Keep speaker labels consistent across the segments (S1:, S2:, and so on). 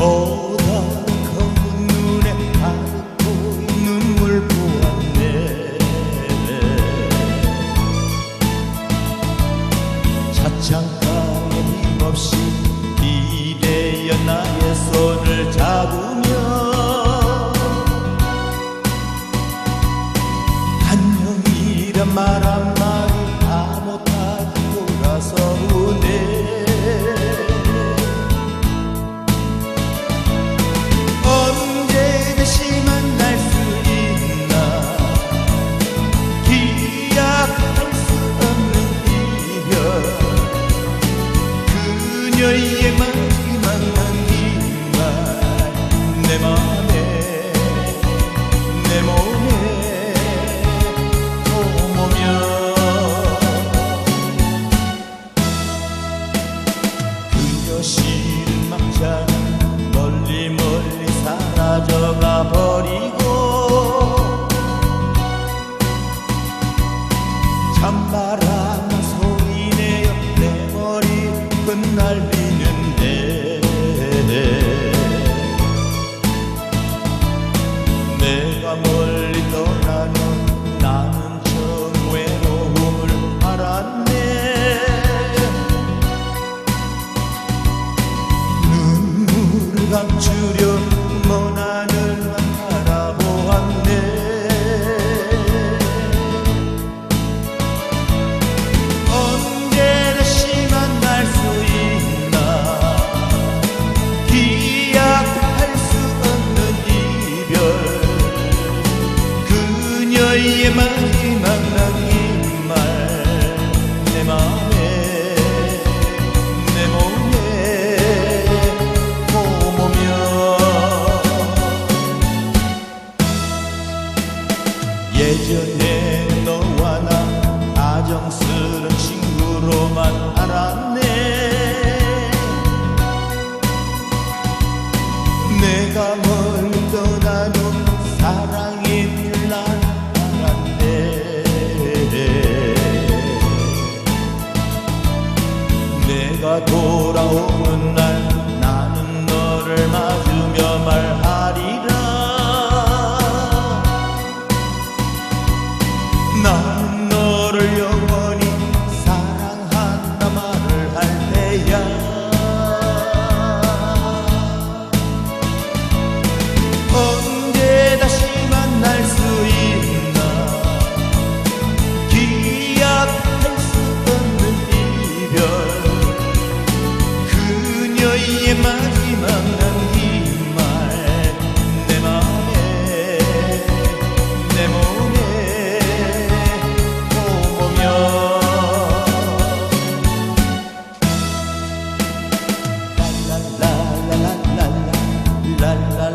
S1: 보다 검은 눈에 안고 눈물 보았네 차창가에 없이 이대여 나의 손을 잡으며 안녕이란 말하며 그녀의 마지막 남긴 말내 맘에 내 몸에 오모며 그녀 실망자 멀리 멀리 사라져가 버리고 찬바람 흩날리 그녀의 마지막 남긴 말. 내 맘에 내 몸에 오모며. 예전에 너와 나 아정스런 친구로만 알았네. 내가 멀 내가 돌아오는 날 la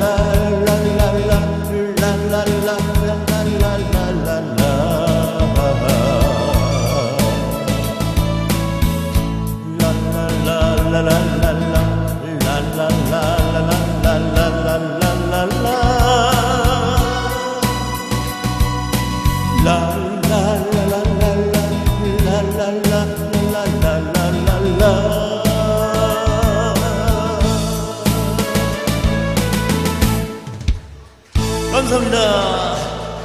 S1: la 감사합니다.